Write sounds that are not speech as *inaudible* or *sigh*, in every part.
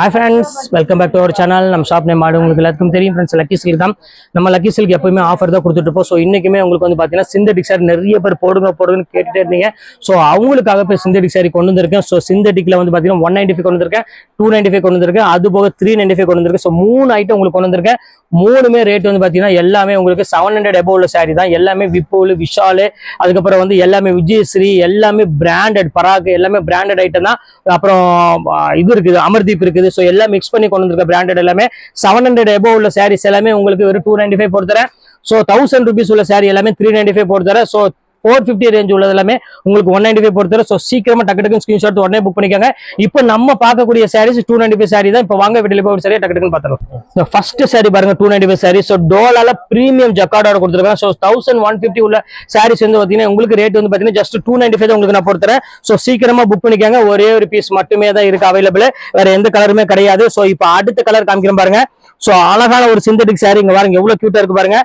Hi friends welcome back to our channel நம்ம shop name ஆடு உங்களுக்கு எல்லாத்துக்கும் தெரியும் ஃப்ரெண்ட்ஸ் லக்கி சில்க் தான். நம்ம லக்கி சில்க் எப்பவுமே ஆஃபர் தான் கொடுத்துட்டுப்போம் ஸோ இன்றைக்குமே உங்களுக்கு வந்து பார்த்தீங்கன்னா சிந்தடிக் சாரி நிறைய பேர் போடுங்க போடுங்கன்னு கேட்டுட்டே இருந்தீங்க. ஸோ அவங்களுக்காக போய் சிந்தடிக் சாரி கொண்டு வந்திருக்கேன். ஸோ சிந்தடிக்கில் வந்து பார்த்தீங்கன்னா ஒன் நைன்டி ஃபைவ் கொண்டு வந்திருக்கேன். டூ நைன்டி ஃபைவ் கொண்டு வந்திருக்கேன். அது போக த்ரீ நைன்டி ஃபைவ் கொண்டு வந்திருக்கேன். ஸோ மூணு ஐட்டம் உங்களுக்கு கொண்டு வந்திருக்கேன். மூணுமே ரேட் வந்து பார்த்தீங்கன்னா எல்லாமே உங்களுக்கு செவன் ஹண்ட்ரட் எபோவ் உள்ள சாரி தான். எல்லாமே விப்போல் விஷால் அதுக்கப்புறம் வந்து எல்லாமே விஜயஸ்ரீ எல்லாமே பிராண்டட் பராக் எல்லாமே பிராண்டட் ஐட்டம் தான். அப்புறம் இது இருக்குது அமர்தீப் இருக்குது. ஸோ எல்லாம் மிக்ஸ் பண்ணி கொண்டு வந்திருக்க பிராண்டட் எல்லாமே செவன் ஹண்ட்ரட் எபோ உள்ள சாரீஸ் எல்லாமே உங்களுக்கு ஒரு டூ நைன்டி ஃபைவ் போட்டு தரேன் ஸோ தௌசண்ட் ருபீஸ் உள்ள சாரி எல்லாமே த்ரீ நைன்டி ஃபைவ் போட்டு தரேன் ஸோ ஃபோர் ஃபிஃப்டி ரேஞ்ச் உள்ளது எல்லாமே உங்களுக்கு ஒன் நைன்டி ஃபைவ் பொறுத்தவரை. ஸோ சீக்கிரமா டக்கு டக்குன்னு ஸ்கிரீன்ஷாட் உடனே புக் பண்ணிக்கோங்க. இப்போ நம்ம பார்க்கக்கூடிய saris two ninety five sari தான். இப்போ வாங்க வீட்டில் போய் சாரி டக்கு டக்குன்னு பார்த்துருவோம் ஃபர்ஸ்ட் சாரி பாருங்க two ninety five sari so டோலால premium ஜக்கார்டோட கொடுத்துருக்காங்க. ஸோ தௌசண்ட் ஒன் ஃபிஃப்டி உள்ள சாரீஸ் வந்து பார்த்தீங்கன்னா உங்களுக்கு ரேட் வந்து பார்த்தீங்கன்னா ஜஸ்ட் டூ நைன்டி ஃபைவ் உங்களுக்கு நான் பொறுத்துறேன் ஸோ சீக்கிரமா புக் பண்ணிக்கோங்க. ஒரே ஒரு பீஸ் மட்டுமே தான் இருக்கு அவைலபிள் வேற எந்த கலருமே கிடையாது. ஸோ இப்போ அடுத்த கலர் காமிக்கிறேன் பாருங்க. ஸோ அழகான ஒரு சிந்தட்டிக் சாரி இங்க பாருங்க. எவ்வளவு கியூட்டா இருக்கு பாருங்க.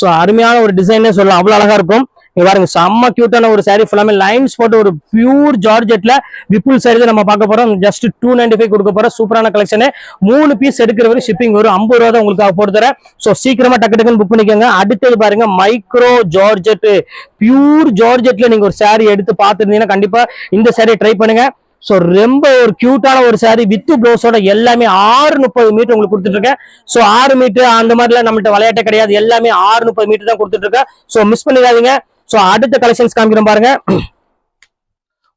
ஸோ அருமையான ஒரு டிசைனே சொல்லலாம். அவ்வளோ அழகா இருக்கும். இங்க பாருங்க செம்ம கியூட்டான ஒரு சாரி ஃபுல்லாமே லைன்ஸ் போட்டு ஒரு பியூர் ஜார்ஜெட்ல விப்புல் சாரி தான் நம்ம பார்க்க போறோம். ஜஸ்ட் டூ நைன்டி ஃபைவ் கொடுக்க போறோம். சூப்பரான கலெக்ஷனு மூணு பீஸ் எடுக்கிற வரை ஷிப்பிங் வரும் ஐம்பது ரூபா தான் உங்களுக்கு போட்டு தரேன். ஸோ சீக்கிரமா டக்கு டக்குன்னு புக் பண்ணிக்கோங்க. அடுத்தது பாருங்க மைக்ரோ ஜார்ஜெட். பியூர் ஜார்ஜெட்ல நீங்க ஒரு சாரி எடுத்து பார்த்துருந்தீங்கன்னா கண்டிப்பா இந்த சாரியை ட்ரை பண்ணுங்க. ஸோ ரொம்ப ஒரு கியூட்டான ஒரு சாரி வித்து ப்ளவுஸோட எல்லாமே ஆறு முப்பது மீட்டர் உங்களுக்கு கொடுத்துட்டு இருக்கேன் ஸோ ஆறு மீட்டர் அந்த மாதிரிலாம் நம்மள்ட்ட விளையாட்டே கிடையாது. எல்லாமே ஆறு முப்பது மீட்டர் தான் கொடுத்துட்டு இருக்கேன் ஸோ மிஸ் பண்ணிடாதீங்க. ஸோ அடுத்த கலெக்ஷன்ஸ் காமிக்கிறேன் பாருங்க.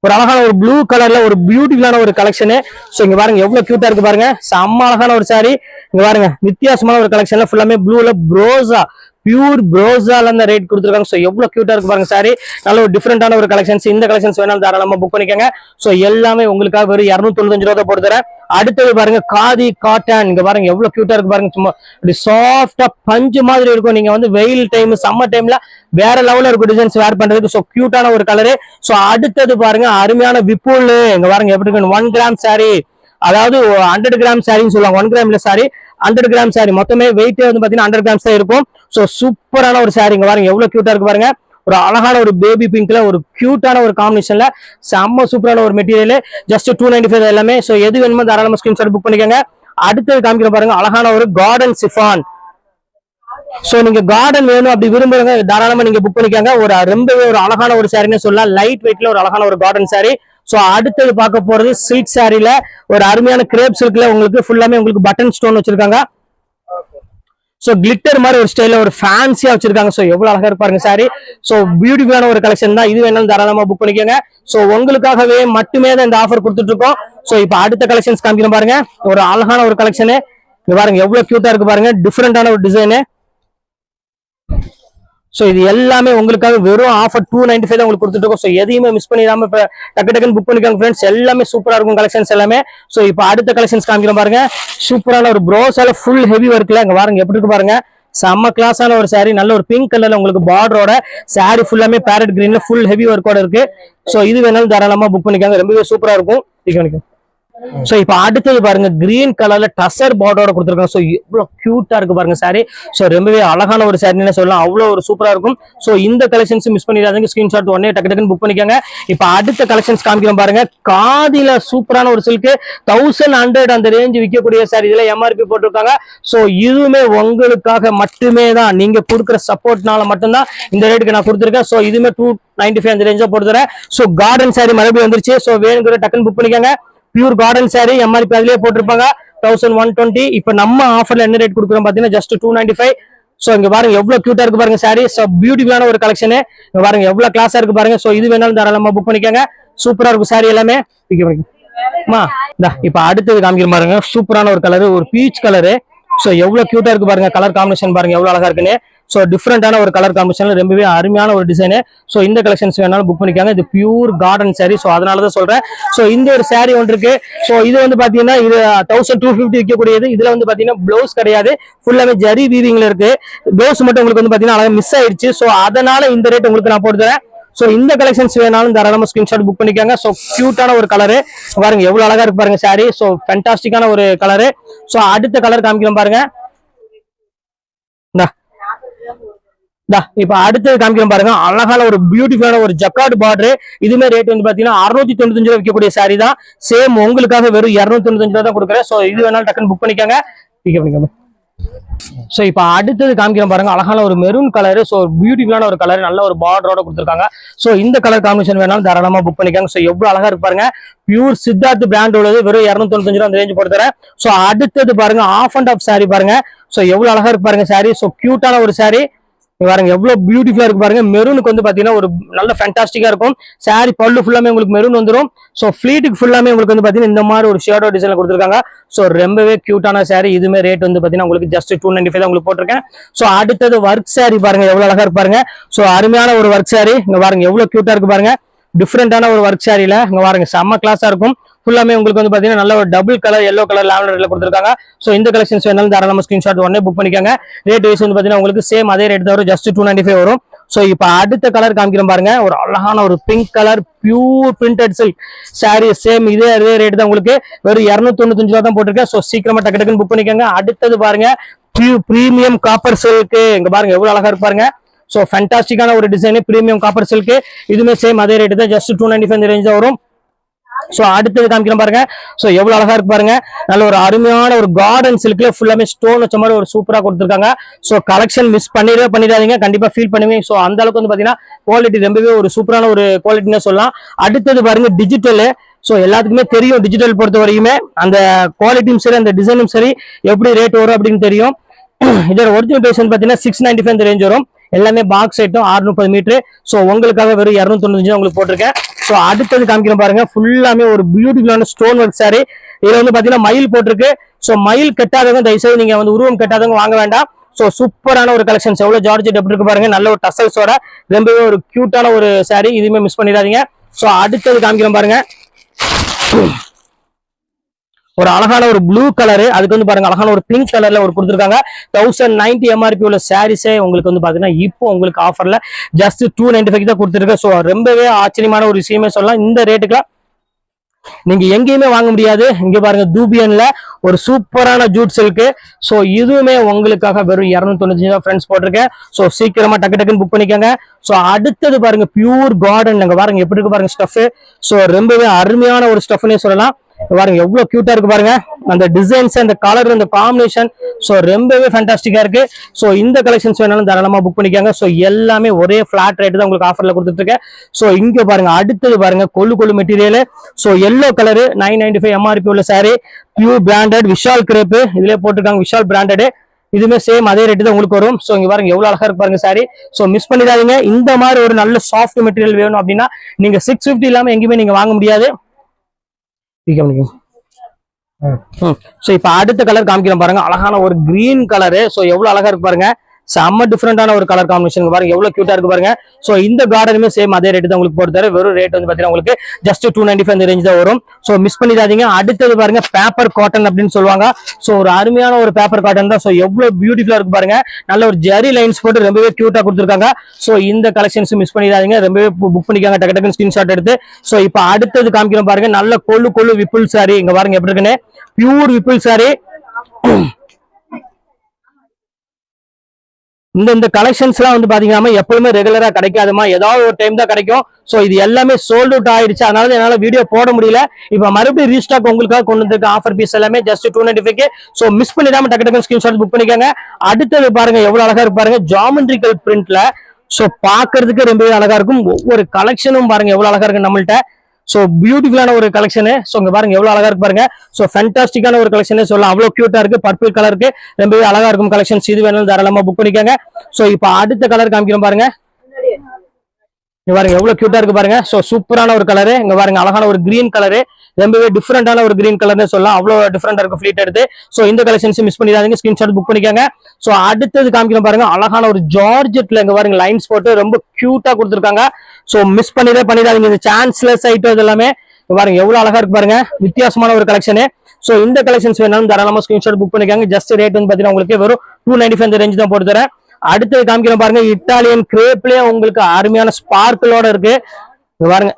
ஒரு அழகான ஒரு ப்ளூ கலர்ல ஒரு பியூட்டிஃபுல்லான ஒரு கலெக்ஷனு ஸோ இங்க பாருங்க எவ்வளவு கியூட்டா இருக்கு பாருங்க. செம்ம அழகான ஒரு சாரி இங்க பாருங்க வித்தியாசமான ஒரு கலெக்ஷன்ல ஃபுல்லாமே ப்ளூல ப்ரோஸா பியூர் ப்ரோஸால அந்த ரேட் கொடுத்துருக்காங்க. ஸோ எவ்வளோ கியூட்டா இருக்கு பாருங்க சாரி நல்ல ஒரு டிஃப்ரெண்டான ஒரு கலெக்ஷன்ஸ் இந்த கலெக்ஷன்ஸ் வேணாலும் தாராளமா புக் பண்ணிக்கோங்க. ஸோ எல்லாமே உங்களுக்காக வெறும் இரநூத்தி தொண்ணூத்தஞ்சு ரூபா போட்டுறேன் அடுத்தது பாருங்க காதி காட்டன் இங்க பாருங்க எவ்வளவு கியூட்டா இருக்கு பாருங்க. சும்மா இப்படி சாஃப்டா பஞ்சு மாதிரி இருக்கும். நீங்க வந்து வெயில் டைம் சம்மர் டைம்ல வேற லெவல்ல இருக்கும் டிசைன்ஸ் வேர் பண்றதுக்கு. ஸோ கியூட்டான ஒரு கலரு ஸோ அடுத்தது பாருங்க அருமையான விப்புல் இங்க பாருங்க எப்படி இருக்கு ஒன் கிராம் சாரி அதாவது ஹண்ட்ரட் கிராம் சாரின்னு சொல்லுவாங்க. ஒன் கிராம்ல சாரி ஹண்ட்ரட் கிராம் சாரி மொத்தமே வெயிட்டே வந்து பாத்தீங்கன்னா ஹண்ட்ரட் கிராம்ஸ் தான் இருக்கும். ஸோ சூப்பரான ஒரு சாரிங்க பாருங்க. எவ்வளவு கியூட்டா இருக்கு பாருங்க. ஒரு அழகான ஒரு பேபி பிங்க்ல ஒரு கியூட்டான ஒரு காம்பினேஷன்ல செம்ம சூப்பரான ஒரு material just two ninety five எல்லாமே. ஸோ எது வேணுமோ தாராளமா ஸ்கிரீன்ஷாட் புக் பண்ணிக்கோங்க. அடுத்தது காமிக்கிற பாருங்க. அழகான ஒரு கார்டன் சிஃபான் சோ நீங்க கார்டன் வேணும் அப்படி விரும்புறவங்க தாராளமா நீங்க புக் பண்ணிக்கோங்க. ஒரு ரொம்பவே ஒரு அழகான ஒரு சாரின்னு சொல்லலாம். லைட் வெயிட்ல ஒரு அழகான ஒரு கார்டன் சாரி ஸோ அடுத்தது பார்க்க போறது ஸ்வீட் சாரியில ஒரு அருமையான கிரேப் சில்க்ல உங்களுக்கு ஃபுல்லாமே உங்களுக்கு பட்டன் ஸ்டோன் வச்சிருக்காங்க. ஸோ கிளிட்டர் மாதிரி ஒரு ஸ்டைலில் ஒரு ஃபேன்சியாக வச்சிருக்காங்க. ஸோ எவ்வளோ அழகாக இருப்பாருங்க சாரி ஸோ பியூட்டிஃபுல்லான ஒரு கலெக்ஷன் தான். இது வேணாலும் தாராளமாக புக் பண்ணிக்கோங்க. ஸோ உங்களுக்காகவே மட்டுமே தான் இந்த ஆஃபர் கொடுத்துட்டு இருக்கோம். இப்போ அடுத்த கலெக்ஷன்ஸ் காமிக்கிறோம் பாருங்க. ஒரு அழகான ஒரு கலெக்ஷனு இங்க பாருங்க எவ்வளோ க்யூட்டாக இருக்கு பாருங்க. டிஃப்ரெண்டான ஒரு டிசைனு ஸோ இது எல்லாமே உங்களுக்காக வெறும் ஆஃபர் டூ நைன்டி ஃபைவ் உங்களுக்கு கொடுத்துட்டு இருக்கோம். ஸோ எதையுமே மிஸ் பண்ணிடாம இப்போ டக்கு டக்குன்னு புக் பண்ணிக்கோங்க ஃப்ரெண்ட்ஸ் எல்லாமே சூப்பராக இருக்கும் கலெக்ஷன்ஸ் எல்லாமே. ஸோ இப்போ அடுத்த கலெக்ஷன்ஸ் காமிக்கிறோம் பாருங்க. சூப்பரான ஒரு ப்ரோஸால ஃபுல் ஹெவி ஒர்க்ல அங்கே பாருங்க எப்படி இருக்கு பாருங்க. செம்ம கிளாஸான ஒரு சாரி நல்ல ஒரு பிங்க் கலர்ல உங்களுக்கு பார்டரோட சாரி ஃபுல்லாமே பேரட் கிரீன்ல ஃபுல் ஹெவி ஒர்க்கோட இருக்கு. ஸோ இது வேணாலும் தாராளமா புக் பண்ணிக்காங்க ரொம்பவே சூப்பரா இருக்கும். ஸோ சோ இப்போ அடுத்தது பாருங்க கிரீன் கலர்ல டசர் பார்டரோட கொடுத்துருக்காங்க. சோ எவ்வளவு கியூட்டா இருக்கு பாருங்க சாரி சோ ரொம்பவே அழகான ஒரு சாரின்னு சொல்லலாம். அவ்வளவு ஒரு சூப்பரா இருக்கும். சோ இந்த கலெக்ஷன்ஸ் மிஸ் பண்ணிடாதீங்க. ஸ்கிரீன்ஷாட் உடனே டக்கு டக்குன்னு புக் பண்ணிக்கோங்க. இப்போ அடுத்த கலெக்ஷன்ஸ் காமிக்கிறோம் பாருங்க. காதில சூப்பரான ஒரு சில்க்கு தௌசண்ட் ஹண்ட்ரட் அந்த ரேஞ்ச் விற்கக்கூடிய சாரி இதுல எம்ஆர்பி போட்டிருக்காங்க. சோ இதுவுமே உங்களுக்காக மட்டுமே தான். நீங்க கொடுக்குற சப்போர்ட்னால மட்டும்தான் இந்த ரேட்டுக்கு நான் கொடுத்துருக்கேன். சோ இதுவுமே டூ நைன்டி ஃபைவ் அந்த ரேஞ்சா போட்டுறேன் சோ கார்டன் சாரி மறுபடியும் வந்துருச்சு. சோ வேணுங்கிற டக்குன்னு புக் பண்ணிக்கோங்க. பியூர் கார்டன் சாரி எம்ஆர்பி அதுலயே போட்டிருப்பாங்க. தௌசண்ட் ஒன் டுவெண்ட்டி இப்போ நம்ம ஆஃபர்ல என்ன ரேட் கொடுக்குறோம் பார்த்தீங்கன்னா just two ninety five so இங்க பாருங்க எவ்வளவு கியூட்டா இருக்கு பாருங்க சாரி ஸோ பியூட்டிஃபுல்லான ஒரு கலெக்ஷனு இங்க பாருங்க எவ்வளவு கிளாஸா இருக்கு பாருங்க. ஸோ இது வேணாலும் தாராளமா புக் பண்ணிக்கோங்க. சூப்பரா இருக்கும் சாரி எல்லாமே. பிக் பண்ணிக்கோங்க இப்ப அடுத்தது காமிக்கிற பாருங்க. சூப்பரான ஒரு கலர் ஒரு பீச் கலரு சோ எவ்வளவு கியூட்டா இருக்கு பாருங்க. கலர் காம்பினேஷன் பாருங்க எவ்வளவு அழகா இருக்குன்னு. ஸோ டிஃப்ரெண்டான ஒரு கலர் காம்பினேஷன் ரொம்பவே அருமையான ஒரு டிசைனு ஸோ இந்த கலெக்ஷன்ஸ் வேணாலும் புக் பண்ணிக்காங்க. இது பியூர் கார்டன் saree. ஸோ அதனால தான் சொல்றேன். ஸோ இந்த ஒரு saree ஒன்று இருக்கு. ஸோ இது வந்து பாத்தீங்கன்னா இது தௌசண்ட் டூ ஃபிஃப்டி விற்கக்கூடியது இதுல வந்து பாத்தீங்கன்னா ப்ளவுஸ் கிடையாது. ஃபுல்லாமே ஜரி வீவிங்ல இருக்கு. ப்ளவுஸ் மட்டும் உங்களுக்கு வந்து பாத்தீங்கன்னா அழகாக மிஸ் ஆயிடுச்சு. ஸோ அதனால இந்த ரேட் உங்களுக்கு நான் போட்டு தரேன். இந்த கலெக்ஷன்ஸ் வேணாலும் தாராளமாக ஸ்கிரீன்ஷாட் புக் பண்ணிக்கோங்க. ஸோ க்யூட்டான ஒரு கலரு பாருங்க எவ்வளோ அழகா இருக்கு பாருங்க சாரி ஸோ ஃபென்டாஸ்டிக்கான ஒரு கலரு ஸோ அடுத்த கலர் காமிக்கிறோம் பாருங்க இந்தா தா இப்ப அடுத்தது காமிக்கிறோம் பாருங்க. அழகான ஒரு பியூட்டிஃபுல்லான ஒரு ஜக்காட் பார்டர் இதுமே ரேட் வந்து பாத்தீங்கன்னா அறுநூத்தி தொண்ணூத்தஞ்சு ரூபா விற்கக்கூடிய saree தான். சேம் உங்களுக்காக வெறும் இருநூத்தி தொண்ணூத்தஞ்சு ரூபா தான் கொடுக்குறேன். சோ இது வேணாலும் டக்குன்னு புக் பண்ணிக்கோங்க. பிக் பண்ணிக்கோங்க. சோ இப்ப அடுத்தது காமிக்கிறோம் பாருங்க. அழகான ஒரு மெரூன் கலர் சோ பியூட்டிஃபுல்லான ஒரு கலர் நல்ல ஒரு பார்டரோட கொடுத்துருக்காங்க. சோ இந்த கலர் காம்பினேஷன் வேணாலும் தாராளமா புக் பண்ணிக்காங்க. சோ எவ்வளவு அழகா இருக்கு பாருங்க. பியூர் சித்தார்த் பிராண்ட் உள்ளது. வெறும் இருநூத்தி தொண்ணூத்தஞ்சு ரூபா அந்த ரேஞ்ச் போட்டு ஸோ சோ அடுத்தது பாருங்க. ஆஃப் அண்ட் ஆஃப் சாரி பாருங்க. சோ எவ்வளவு அழகா இருக்கு பாருங்க ஸோ சோ கியூட்டான ஒரு சாரி பாருங்க எவ்வளவு பியூட்டிஃபுல்லா இருக்கு பாருங்க. மெரூனுக்கு வந்து பாத்தீங்கன்னா ஒரு நல்ல ஃபேண்டாஸ்டிக்கா இருக்கும். சாரி பல்லு ஃபுல்லாமே உங்களுக்கு மெரூன் வந்துடும் சோ ஃபிளீட்டுக்கு ஃபுல்லாமே உங்களுக்கு வந்து பாத்தீங்கன்னா இந்த மாதிரி ஒரு ஷேடோ டிசைன்ல கொடுத்துருக்காங்க. சோ ரொம்பவே கியூட்டான சாரி இதுமே ரேட் வந்து பாத்தீங்கன்னா உங்களுக்கு ஜஸ்ட் டூ நைன்டி ஃபைவ் உங்களுக்கு போட்டிருக்கேன். சோ அடுத்தது ஒர்க் சாரி பாருங்க எவ்வளவு அழகா இருப்பாருங்க பாருங்க. சோ அருமையான ஒரு ஒர்க் சாரி இங்க பாருங்க எவ்வளவு கியூட்டா இருக்கு பாருங்க. டிஃப்ரெண்டான ஒரு ஒர்க் சாரியில இங்க பாருங்க செம்ம கிளாஸா இருக்கும். ஃபுல்லாமே உங்களுக்கு வந்து பாத்தீங்கன்னா நல்ல ஒரு டபுள் கலர் எல்லோ கலர் லாவெண்டர்ல கொடுத்துருக்காங்க. ஸோ இந்த கலெக்ஷன்ஸ் வேணாலும் தாராளமா ஸ்கிரீன்ஷாட் உடனே புக் பண்ணிக்கோங்க. ரேட் வைஸ் வந்து பாத்தீங்கன்னா உங்களுக்கு சேம் அதே ரேட் தான் வரும் ஜஸ்ட் டூ நைன்டி ஃபைவ் வரும். ஸோ இப்போ அடுத்த கலர் காமிக்கிறோம் பாருங்க. ஒரு அழகான ஒரு pink colour pure printed silk sari same இதே அதே ரேட் தான் உங்களுக்கு. வெறும் இரநூத்தி தொண்ணூத்தஞ்சு ரூபா தான் போட்டிருக்கேன். ஸோ சீக்கிரமா டக்கு டக்குன்னு புக் பண்ணிக்கோங்க. அடுத்தது பாருங்க ப்ரீமியம் காப்பர் சில்க்கு இங்க பாருங்க எவ்வளவு அழகா இருப்பாருங்க ஸோ சோ ஃபேண்டாஸ்டிக்கான ஒரு டிசைனு பிரீமியம் காப்பர் சில்க்கு இதுமே சேம் அதே ரேட்டு தான் just two ninety five range தான் வரும். சோ அடுத்தது காமிக்கிறேன் பாருங்க. சோ எவ்வளவு அழகா இருக்கு பாருங்க. நல்ல ஒரு அருமையான ஒரு கார்டன் சில்க்ல ஃபுல்லாமே ஸ்டோன் வச்ச மாதிரி ஒரு சூப்பரா கொடுத்துருக்காங்க. சோ கலெக்ஷன் மிஸ் பண்ணிடவே பண்ணிடாதீங்க. கண்டிப்பா ஃபீல் பண்ணுவீங்க. சோ அந்த அளவுக்கு வந்து பாத்தீங்கன்னா குவாலிட்டி ரொம்பவே ஒரு சூப்பரான ஒரு குவாலிட்டின்னு சொல்லலாம். அடுத்தது பாருங்க டிஜிட்டல் சோ எல்லாத்துக்குமே தெரியும் டிஜிட்டல் பொறுத்த வரைக்குமே அந்த குவாலிட்டியும் சரி அந்த டிசைனும் சரி எப்படி ரேட் வரும் அப்படின்னு தெரியும். *clears throat* இதோட ஒரிஜினல் பேஸ் வந்து பாத்தீங்கன்னா சிக்ஸ் நைன்டி ஃபைவ் ரேஞ்ச் வரும். எல்லாமே பாக்ஸ் ஐட்டம் ஆறு மீட்டர் ஸோ உங்களுக்காக வெறும் இரநூத்தி உங்களுக்கு போட்டிருக்கேன். ஸோ அடுத்தது காமிக்கிற பாருங்க. ஃபுல்லாமே ஒரு பியூட்டிஃபுல்லான ஸ்டோன் ஒர்க் சாரி இதுல வந்து பாத்தீங்கன்னா மயில் போட்டிருக்கு. ஸோ மயில் கட்டாதவங்க தயவுசெய்து நீங்க வந்து உருவம் கட்டாதவங்க வாங்க வேண்டாம். ஸோ சூப்பரான ஒரு கலெக்ஷன்ஸ் எவ்வளவு ஜார்ஜெட் எப்படி இருக்கு பாருங்க. நல்ல ஒரு டசல்ஸோட ரொம்பவே ஒரு கியூட்டான ஒரு சாரி இதுவுமே மிஸ் பண்ணிடாதீங்க. ஸோ அடுத்தது காமிக்கிறோம் பாருங்க. ஒரு அழகான ஒரு ப்ளூ கலர் அதுக்கு வந்து பாருங்க அழகான ஒரு பிங்க் கலர்ல ஒரு கொடுத்துருக்காங்க. தௌசண்ட் நைன்டி எம்ஆர்பி உள்ள சாரீஸே உங்களுக்கு வந்து பாத்தீங்கன்னா இப்போ உங்களுக்கு ஆஃபர்ல ஜஸ்ட் டூ நைன்டி ஃபைவ் தான் கொடுத்துருக்கேன் ஸோ ரொம்பவே ஆச்சரியமான ஒரு விஷயமே சொல்லலாம். இந்த ரேட்டுக்கு நீங்க எங்கேயுமே வாங்க முடியாது. இங்க பாருங்க தூபியன்ல ஒரு சூப்பரான ஜூட் இருக்கு சோ இதுவுமே உங்களுக்காக வெறும் இருநூத்தி தான் ஃப்ரெண்ட்ஸ் போட்டிருக்கேன். சோ சீக்கிரமா டக்கு டக்குன்னு புக் பண்ணிக்கோங்க. சோ அடுத்தது பாருங்க பியூர் கார்டன் அங்க பாருங்க எப்படி இருக்கு பாருங்க ஸ்டஃப் சோ ரொம்பவே அருமையான ஒரு ஸ்டஃப்னே சொல்லலாம். பாருங்க எவ்வளவு கியூட்டா இருக்கு பாருங்க. அந்த டிசைன்ஸ் அந்த கலர் அந்த காம்பினேஷன் சோ ரொம்பவே ஃபேண்டாஸ்டிக்கா இருக்கு. சோ இந்த கலெக்ஷன்ஸ் வேணாலும் தாராளமா புக் பண்ணிக்காங்க. சோ எல்லாமே ஒரே ஃபிளாட் ரேட் தான் உங்களுக்கு ஆஃபர்ல கொடுத்துட்டு இருக்கேன் சோ இங்க பாருங்க அடுத்தது பாருங்க கொள்ளு கொள்ளு material so yellow colour nine ninety five MRP உள்ள sari pure branded Vishal crepe இதுல போட்டிருக்காங்க விஷால் பிராண்டடு இதுவுமே சேம் அதே ரேட்டு தான் உங்களுக்கு வரும். ஸோ இங்க பாருங்க எவ்வளவு அழகா இருக்கு பாருங்க சாரி ஸோ மிஸ் பண்ணிடாதீங்க. இந்த மாதிரி ஒரு நல்ல சாஃப்ட் மெட்டீரியல் வேணும் அப்படின்னா நீங்க சிக்ஸ் ஃபிஃப்டி இல்லாம எங்கேயுமே நீங்க வாங்க முடியாது. ஸோ இப்போ அடுத்த கலர் காமிக்கிறேன் பாருங்க. அழகான ஒரு கிரீன் கலரு ஸோ எவ்வளவு அழகா இருக்கு பாருங்க. செம்ம டிஃப்ரெண்டான ஒரு கலர் காம்பினேஷன் பாருங்க. எவ்வளவு கியூட்டா இருக்கு பாருங்க. ஸோ இந்த கார்டனுமே சேம் அதே ரேட்டு தான் உங்களுக்கு போட்டு தர வெறும் ரேட் வந்து பாத்தீங்கன்னா உங்களுக்கு just two ninety five range தான் வரும். ஸோ மிஸ் பண்ணிடாதீங்க. அடுத்தது பாருங்க பேப்பர் காட்டன் அப்படின்னு சொல்லுவாங்க. ஸோ ஒரு அருமையான ஒரு பேப்பர் காட்டன் தான். ஸோ எவ்வளவு பியூட்டிஃபுல்லா இருக்கு பாருங்க. நல்ல ஒரு ஜெரி லைன்ஸ் போட்டு ரொம்பவே கியூட்டா கொடுத்துருக்காங்க. ஸோ இந்த கலெக்ஷன்ஸ் மிஸ் பண்ணிடாதீங்க. ரொம்பவே புக் பண்ணிக்காங்க. டக்கு டக்குன்னு ஸ்கிரீன்ஷாட் எடுத்து. ஸோ இப்போ அடுத்தது காமிக்கிறோம் பாருங்க. நல்ல கொள்ளு கொள்ளு விப்புல் சாரி இங்க பாருங்க எப்படி இருக்குன்னு? பியூர் விப்புல் சாரி இந்த இந்த கலெக்ஷன்ஸ் எல்லாம் வந்து பாத்தீங்கன்னா எப்பவுமே ரெகுலரா கிடைக்காதுமா. ஏதாவது ஒரு டைம் தான் கிடைக்கும். சோ இது எல்லாமே சோல்ட் அவுட் ஆயிடுச்சு. அதனால தான் என்னால வீடியோ போட முடியல. இப்ப மறுபடியும் ரீஸ்டாக் உங்களுக்காக கொண்டு வந்திருக்க ஆஃபர் பீஸ் எல்லாமே just two ninety five so miss பண்ணிடாம டக்கு டக்கு ஸ்கிரீன்ஷாட் புக் பண்ணிக்கோங்க. அடுத்தது பாருங்க எவ்வளவு அழகா இருப்பாருங்க ஜாமெண்ட்ரிக்கல் பிரிண்ட்ல சோ பாக்குறதுக்கு ரொம்பவே அழகா இருக்கும். ஒவ்வொரு கலெக்ஷனும் பாருங்க எவ்வளவு அழகா இருக்கு நம்மள்ட்ட. ஸோ பியூட்டிஃபுல்லான ஒரு கலெக்ஷனு ஸோ இங்கே பாருங்க எவ்வளோ அழகா இருக்கு பாருங்க. ஸோ ஃபேண்டாஸ்டிக்கான ஒரு கலெக்ஷனே சொல்லலாம் அவ்வளோ க்யூட்டாக இருக்கு. பர்பிள் கலருக்கு ரொம்பவே அழகா இருக்கும் கலெக்ஷன்ஸ் இது வேணாலும் தாராளமாக புக் பண்ணிக்கோங்க. ஸோ இப்போ அடுத்த கலர் காமிக்கிறோம் பாருங்க. இங்க பாருங்க எவ்வளவு கியூட்டா இருக்கு பாருங்க. சோ சூப்பரான ஒரு கலரு இங்க பாருங்க அழகான ஒரு கிரீன் கலரு ரொம்பவே டிஃப்ரெண்டான ஒரு கிரீன் கலர்னு சொல்லலாம். அவ்வளவு டிஃப்ரெண்டா இருக்கும் ஃபிளீட் எடுத்து. சோ இந்த கலெக்ஷன்ஸ் மிஸ் பண்ணிடாதீங்க. ஸ்கிரீன்ஷாட் புக் பண்ணிக்கோங்க. சோ அடுத்தது காமிக்கிறோம் பாருங்க. அழகான ஒரு ஜார்ஜெட்ல இங்க பாருங்க லைன்ஸ் போட்டு ரொம்ப கியூட்டா கொடுத்துருக்காங்க. சோ மிஸ் பண்ணிடவே பண்ணிடாதீங்க. இந்த சான்ஸ்லெஸ் ஐட்டம் இது எல்லாமே பாருங்க எவ்வளவு அழகா இருக்கு பாருங்க. வித்தியாசமான ஒரு கலெக்ஷனு சோ இந்த கலெக்ஷன்ஸ் வேணாலும் தாராளமா ஸ்கிரீன்ஷாட் புக் பண்ணிக்காங்க. ஜஸ்ட் ரேட் வந்து பாத்தீங்கன்னா உங்களுக்கு வெறும் டூ நைன்டி ஃபைவ் ரேஞ்ச் தான் போட்டு தரேன். அடுத்தது காமிக்கிறோம் பாருங்க இட்டாலியன் கிரேப்லயே உங்களுக்கு அருமையான ஸ்பார்க்கிளோட இருக்கு. பாருங்க.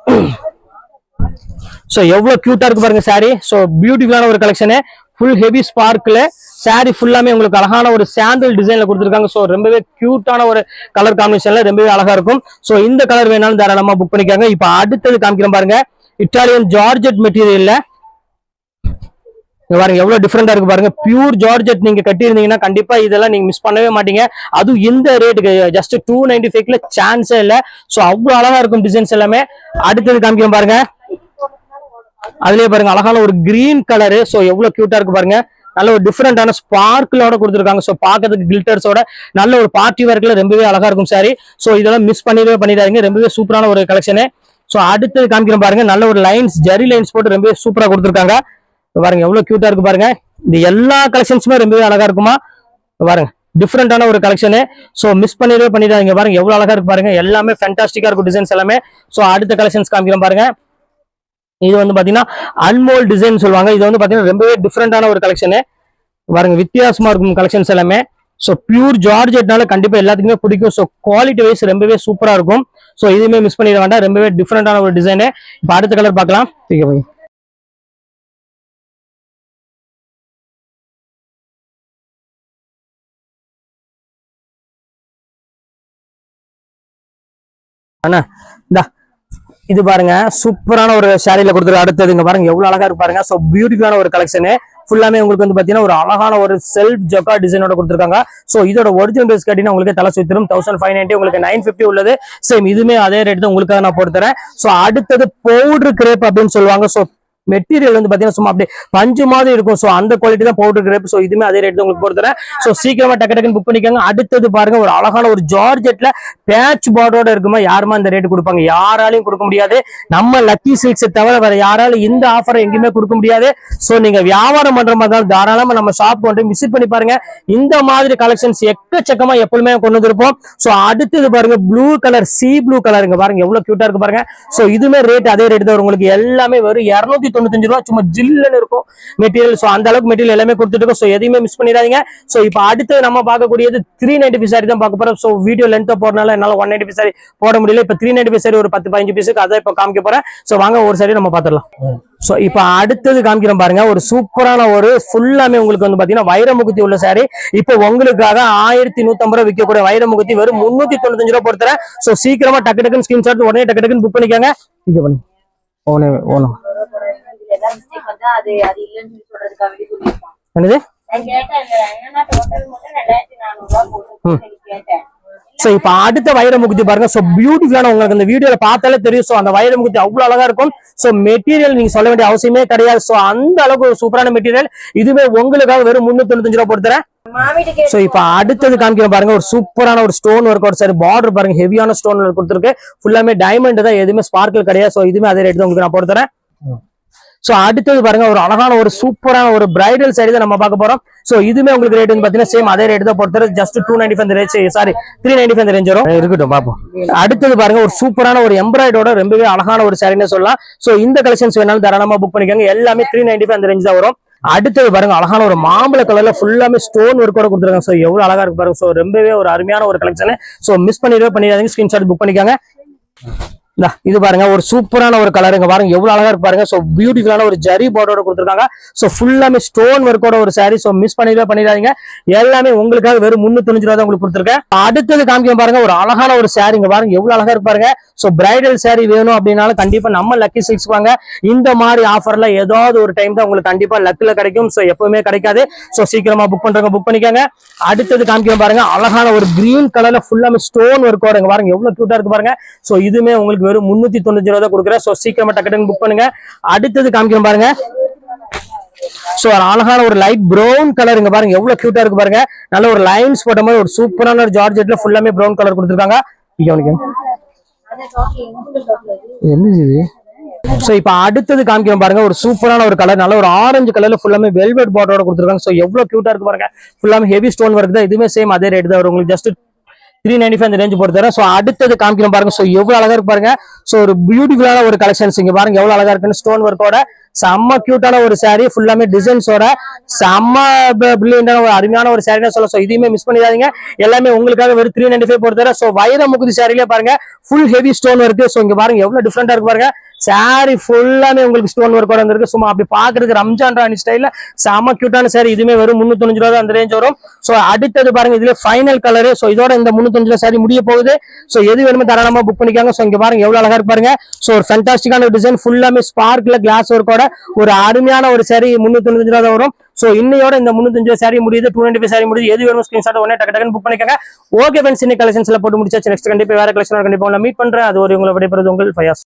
ஸோ எவ்வளோ க்யூட்டாக இருக்கு பாருங்க சாரி ஸோ பியூட்டிஃபுல்லான ஒரு collection full heavy sparkle sari ஃபுல்லாமே உங்களுக்கு அழகான ஒரு சாண்டில் டிசைனில் கொடுத்துருக்காங்க. ஸோ ரொம்பவே க்யூட்டான ஒரு கலர் காம்பினேஷனில் ரொம்பவே அழகாக இருக்கும். ஸோ இந்த கலர் வேணாலும் தாராளமாக புக் பண்ணிக்காங்க. இப்போ அடுத்தது காமிக்கிறேன் பாருங்க. இட்டாலியன் ஜார்ஜெட் மெட்டீரியலில் இங்க பாருங்க எவ்வளவு டிஃப்ரெண்டா இருக்கு பாருங்க. பியூர் ஜார்ஜெட் நீங்க கட்டியிருந்தீங்கன்னா கண்டிப்பா இதெல்லாம் நீங்க மிஸ் பண்ணவே மாட்டீங்க. அதுவும் இந்த ரேட்டுக்கு ஜஸ்ட் டூ நைன்டி ஃபைவ்ல சான்ஸே இல்லை. ஸோ அவ்வளவு அழகா இருக்கும் டிசைன்ஸ் எல்லாமே. அடுத்தது காமிக்கிறேன் பாருங்க. அதுலயே பாருங்க அழகான ஒரு கிரீன் கலரு சோ எவ்வளவு கியூட்டா இருக்கு பாருங்க. நல்ல ஒரு டிஃப்ரெண்டான ஸ்பார்க்கிளோட கொடுத்துருக்காங்க. ஸோ பார்க்கறதுக்கு கில்டர்ஸோட நல்ல ஒரு பார்ட்டி ஒர்க்ல ரொம்பவே அழகா இருக்கும் சாரி ஸோ இதெல்லாம் மிஸ் பண்ணிடவே பண்ணிடாதீங்க. ரொம்பவே சூப்பரான ஒரு கலெக்ஷனு ஸோ அடுத்தது காமிக்கிறோம் பாருங்க. நல்ல ஒரு லைன்ஸ் ஜரி லைன்ஸ் போட்டு ரொம்பவே சூப்பராக கொடுத்துருக்காங்க. பாருங்க எவ்வளோ கியூட்டா இருக்கு பாருங்க. இந்த எல்லா கலெக்ஷன்ஸுமே ரொம்பவே அழகா இருக்குமா? பாருங்க டிஃப்ரெண்டான ஒரு கலெக்ஷனு ஸோ மிஸ் பண்ணிடவே பண்ணிடாதீங்க. பாருங்க எவ்வளோ அழகா இருக்கு பாருங்க. எல்லாமே ஃபேண்டாஸ்டிக்கா இருக்கும் டிசைன்ஸ் எல்லாமே. ஸோ அடுத்த கலெக்ஷன்ஸ் காமிக்கிறோம் பாருங்க. இது வந்து பாத்தீங்கன்னா அன்மோல் டிசைன் சொல்லுவாங்க. இது வந்து பாத்தீங்கன்னா ரொம்பவே டிஃப்ரெண்டான ஒரு கலெக்ஷனு பாருங்க வித்தியாசமா இருக்கும் கலெக்ஷன்ஸ் எல்லாமே. ஸோ பியூர் ஜார்ஜெட்னால கண்டிப்பாக எல்லாத்துக்குமே பிடிக்கும். ஸோ குவாலிட்டி வைஸ் ரொம்பவே சூப்பராக இருக்கும். ஸோ இதுவுமே மிஸ் பண்ணிட வேண்டாம். ரொம்பவே டிஃப்ரெண்டான ஒரு டிசைனு இப்போ அடுத்த கலர் பார்க்கலாம். ஓகே அண்ணா இந்தா. இது பாருங்க சூப்பரான ஒரு சாரியில கொடுத்துரு அடுத்தது இங்க பாருங்க எவ்வளவு அழகா இருப்பாருங்க ஸோ பியூட்டிஃபுல்லான ஒரு கலெக்ஷனு ஃபுல்லாமே உங்களுக்கு வந்து பாத்தீங்கன்னா ஒரு அழகான ஒரு செல்ஃப் ஜொக்கா டிசைனோட கொடுத்துருக்காங்க. ஸோ இதோட ஒரிஜினல் பேஸ் கேட்டீங்கன்னா உங்களுக்கு தலை சுத்திரும். தௌசண்ட் ஃபைவ் நைன்டி உங்களுக்கு நைன் ஃபிஃப்டி உள்ளது. சேம் இதுமே அதே ரேட் தான் உங்களுக்காக நான் போட்டு சோ ஸோ அடுத்தது பவுடர் கிரேப் அப்படின்னு சொல்லுவாங்க. ஸோ மெட்டீரியல் வந்து பாத்தீங்கன்னா சும்மா அப்படியே பஞ்சு மாதிரி இருக்கும். ஸோ அந்த குவாலிட்டி தான் பவுடர் கிரேப் ஸோ இதுமே அதே ரேட் தான் உங்களுக்கு போட்டு தரேன். ஸோ சீக்கிரமா டக்கு டக்குன்னு புக் பண்ணிக்கோங்க. அடுத்தது பாருங்க ஒரு அழகான ஒரு ஜார்ஜெட்ல பேட்ச் பார்டரோட இருக்குமா? யாருமா இந்த ரேட் கொடுப்பாங்க? யாராலையும் கொடுக்க முடியாது. நம்ம லக்கி சில்க்ஸை தவிர வேற யாராலும் இந்த ஆஃபரை எங்கேயுமே கொடுக்க முடியாது. ஸோ நீங்க வியாபாரம் பண்ற மாதிரி இருந்தாலும் தாராளமா நம்ம ஷாப் வந்து விசிட் பண்ணி பாருங்க. இந்த மாதிரி கலெக்ஷன்ஸ் எக்கச்சக்கமா எப்பவுமே கொண்டு வந்திருப்போம். ஸோ அடுத்தது பாருங்க ப்ளூ கலர் சி ப்ளூ கலருங்க பாருங்க. எவ்வளவு கியூட்டா இருக்கு பாருங்க. ஸோ இதுமே ரேட் அதே ரேட் தான் உங்களுக்கு எல்லாமே வெறும் இரநூத்தி தொண்ணூத்தஞ்சு ரூபா சும்மா ஜில்லுன்னு இருக்கும் மெட்டீரியல் ஸோ அந்த அளவுக்கு மெட்டீரியல் எல்லாமே கொடுத்துட்டு இருக்கோம். ஸோ எதையுமே மிஸ் பண்ணிடாதீங்க. ஸோ இப்போ அடுத்து நம்ம பார்க்கக்கூடியது த்ரீ நைன்டி ஃபைவ் சாரி தான் பார்க்க போறோம். ஸோ வீடியோ லென்த்தாக போறதுனால என்னால் ஒன் நைன்டி ஃபைவ் சாரி போட முடியல. இப்போ த்ரீ நைன்டி ஃபைவ் சாரி ஒரு பத்து பதினஞ்சு பீஸுக்கு அதை இப்போ காமிக்க போறேன். ஸோ வாங்க ஒரு சாரி நம்ம பார்த்துடலாம். ஸோ இப்போ அடுத்தது காமிக்கிறோம் பாருங்க. ஒரு சூப்பரான ஒரு ஃபுல்லாமே உங்களுக்கு வந்து பார்த்தீங்கன்னா வைரமுகத்தி உள்ள சாரி இப்போ உங்களுக்காக ஆயிரத்தி நூத்தம்பது ரூபா விற்கக்கூடிய வைரமுகத்தி வெறும் முன்னூத்தி தொண்ணூத்தஞ்சு ரூபா போடுறேன் ஸோ சீக்கிரமா டக்கு டக்குன்னு ஸ்கிரீன்ஷாட் உடனே டக்கு டக்குன்னு புக் பண்ணிக்கோங்க. இங்கே பண்ணி ஓனே ஓனம் எல்லாம் மிஸ்டேக் வந்து அது அது இல்லைன்னு சொல்லி சொல்றதுக்காக வேண்டி சொல்லியிருப்பான் என்னது? நான் கேட்டேன் இந்த என்னன்னா டோட்டல் மட்டும் ரெண்டாயிரத்தி நானூறு ரூபா போட்டு சொல்லி கேட்டேன். சோ இப்ப அடுத்த வைரமுகத்தி பாருங்க. சோ பியூட்டிஃபுல்லான உங்களுக்கு அந்த வீடியோல பார்த்தாலே தெரியும். சோ அந்த வைரமுகத்தி அவ்வளவு அழகா இருக்கும். சோ மெட்டீரியல் நீங்க சொல்ல வேண்டிய அவசியமே கிடையாது. சோ அந்த அளவுக்கு ஒரு சூப்பரான மெட்டீரியல் இதுவே உங்களுக்காக வெறும் முன்னூத்தி தொண்ணூத்தஞ்சு ரூபா போட்டுறேன் சோ இப்ப அடுத்தது காமிக்கிறேன் பாருங்க. ஒரு சூப்பரான ஒரு stone work out sir border பாருங்க. ஹெவியான ஸ்டோன் கொடுத்துருக்கு. ஃபுல்லாமே டைமண்ட் தான் எதுவுமே ஸ்பார்க்கிள் கிடையாது. சோ இதுவுமே அதே ரேட் தான் உங்களுக்கு நான் போட்டு சோ அடுத்தது பாருங்க ஒரு அழகான ஒரு சூப்பரான ஒரு பிரைடல் சாரி தான் நம்ம பார்க்க போறோம். சோ இதுமே உங்களுக்கு ரேட் வந்து பாத்தீங்கன்னா சேம் அதே ரேட் தான் பொறுத்தர just two ninety five rate sari three ninety five range வரும். இருக்கட்டும் பாப்போம் அடுத்தது பாருங்க ஒரு சூப்பரான ஒரு எம்ப்ராய்டோட ரொம்பவே அழகான ஒரு சாரின்னு சொல்லலாம். சோ இந்த கலெக்ஷன்ஸ் வேணாலும் தாராளமா புக் பண்ணிக்கோங்க. எல்லாமே த்ரீ நைன்டி ஃபைவ் அந்த ரேஞ்ச் தான் வரும். அடுத்தது பாருங்க அழகான ஒரு மாம்பழ கலர்ல ஃபுல்லாமே ஸ்டோன் ஒர்க்கோட கொடுத்துருக்காங்க. சோ எவ்வளவு அழகா இருக்கு பாருங்க. சோ ரொம்பவே ஒரு அருமையான ஒரு கலெக்ஷன் சோ மிஸ் பண்ணிடவே பண்ணிடாதீங்க. ஸ்கிரீன்ஷாட் புக் பண்ணிக்கோங்க. இது பாருங்க ஒரு சூப்பரான ஒரு கலருங்க பாருங்க எவ்வளவு அழகா இருப்பாருங்க ஸோ சோ பியூட்டிஃபுல்லான ஒரு ஜரி போர்டோட கொடுத்துருக்காங்க. சோ ஃபுல்லாமே ஸ்டோன் ஒர்க்கோட ஒரு சாரி சோ மிஸ் பண்ணிடவே பண்ணிடாதீங்க. எல்லாமே உங்களுக்காக வெறும் முன்னூத்தி ரூபா தான் உங்களுக்கு கொடுத்துருக்கேன். அடுத்தது காமிக்க பாருங்க ஒரு அழகான ஒரு சாரிங்க பாருங்க எவ்வளவு அழகா இருப்பாருங்க ஸோ சோ பிரைடல் சாரி வேணும் அப்படின்னாலும் கண்டிப்பா நம்ம லக்கி சிக்ஸ் வாங்க. இந்த மாதிரி ஆஃபர்ல ஏதாவது ஒரு டைம் தான் உங்களுக்கு கண்டிப்பா லக்ல கிடைக்கும். சோ எப்பவுமே கிடைக்காது. சோ சீக்கிரமா புக் பண்றவங்க புக் பண்ணிக்கோங்க. அடுத்தது காமிக்க பாருங்க அழகான ஒரு கிரீன் கலர்ல ஃபுல்லாமே ஸ்டோன் ஒர்க்கோட பாருங்க எவ்வளவு கியூட்டா இருக்கு பாருங்க. சோ இதுமே உங்களுக்கு வெறும் முன்னூத்தி தொண்ணூத்தி ரூபா தான் கொடுக்குறேன். சோ சீக்கிரமா டக்கு புக் பண்ணுங்க. அடுத்தது காமிக்கிறேன் பாருங்க. சோ அழகான ஒரு லைட் ப்ரௌன் கலர் இங்க பாருங்க. எவ்வளவு கியூட்டா இருக்கு பாருங்க. நல்ல ஒரு லைன்ஸ் போட்ட மாதிரி ஒரு சூப்பரான ஒரு ஜார்ஜெட்ல ஃபுல்லாமே ப்ரௌன் கலர் கொடுத்துருக்காங்க. என்ன இது? சோ இப்ப அடுத்தது காமிக்கிறோம் பாருங்க. ஒரு சூப்பரான ஒரு கலர் நல்ல ஒரு ஆரஞ்சு கலர்ல ஃபுல்லாமே வெல்வெட் பார்டரோட கொடுத்துருக்காங்க. சோ எவ்வளவு கியூட்டா இருக்கு பாருங்க. ஃபுல்லாமே ஹெவி ஸ்டோன் ஒர்க் தான். இதுவுமே சேம் அதே ரேட் தான் வரும். உங்களுக்கு ஜஸ்ட் த்ரீ நைன்டி ஃபைவ் அந்த ரேஞ்ச் பொறுத்த வரை ஸோ அடுத்தது காமிக்கணும் பாருங்க. ஸோ எவ்வளோ அழகா இருக்கு பாருங்க. ஸோ ஒரு பியூட்டிஃபுல்லான ஒரு கலெக்ஷன்ஸ் இங்க பாருங்க. எவ்வளோ அழகா இருக்குன்னு ஸ்டோன் ஒர்க்கோட செம்ம கியூட்டான ஒரு சாரீ ஃபுல்லாமே டிசைன்ஸோட செம்ம பிரில்லியண்டான ஒரு அருமையான ஒரு சாரீனா சொல்ல ஸோ இதையுமே மிஸ் பண்ணிடாதீங்க. எல்லாமே உங்களுக்காக வெறும் த்ரீ நைன்டி ஃபைவ் பொறுத்தவரை ஸோ வைர முகுதி சாரிலே பாருங்க. ஃபுல் ஹெவி ஸ்டோன் இருக்கு ஸோ இங்க பாருங்க. எவ்வளவு டிஃப்ரெண்டா இருக்கு பாருங்க. சாரி ஃபுல்லாமே உங்களுக்கு ஸ்டோன் ஒர்க்கோட வந்திருக்கு. சும்மா அப்படி பாக்குறதுக்கு ரம்ஜான் ராணி ஸ்டைல செம கியூட்டான சாரி இதுவுமே வரும் முன்னூத்தஞ்சு ரூபா தான் அந்த ரேஞ்ச் வரும். சோ அடுத்தது பாருங்க இதுல ஃபைனல் கலரு சோ இதோட இந்த முன்னூத்தஞ்சு ரூபா சாரி முடிய போகுது. சோ எது வேணுமோ தாராளமா புக் பண்ணிக்காங்க. சோ இங்க பாருங்க எவ்வளவு அழகா இருப்பாருங்க ஸோ சோ ஒரு ஃபென்டாஸ்டிக்கான டிசைன் ஃபுல்லாமே ஸ்பார்க்ல கிளாஸ் ஒர்க்கோட ஒரு அருமையான ஒரு சாரி முன்னூத்தி ரூபா தான் வரும். சோ இன்னையோட இந்த முன்னூத்தஞ்சு ரூபா saree முடியுது. டூ நைன்டி ஃபைவ் saree முடியுது. எது வேணும் ஸ்கிரீன்ஷாட் உடனே டக்கு டக்குன்னு புக் பண்ணிக்கோங்க. ஓகே ஃப்ரெண்ட்ஸ் இன்னைக்கு கலெக்ஷன்ஸ்ல போட்டு முடிச்சாச்சு. நெக்ஸ்ட் கண்டிப்பா வேற கலெக்ஷன் கண்டிப்பா உங்களை மீட் பண்றேன். அது ஒரு உங்களை விடைபெறது உங்கள் ஃபயாஸ்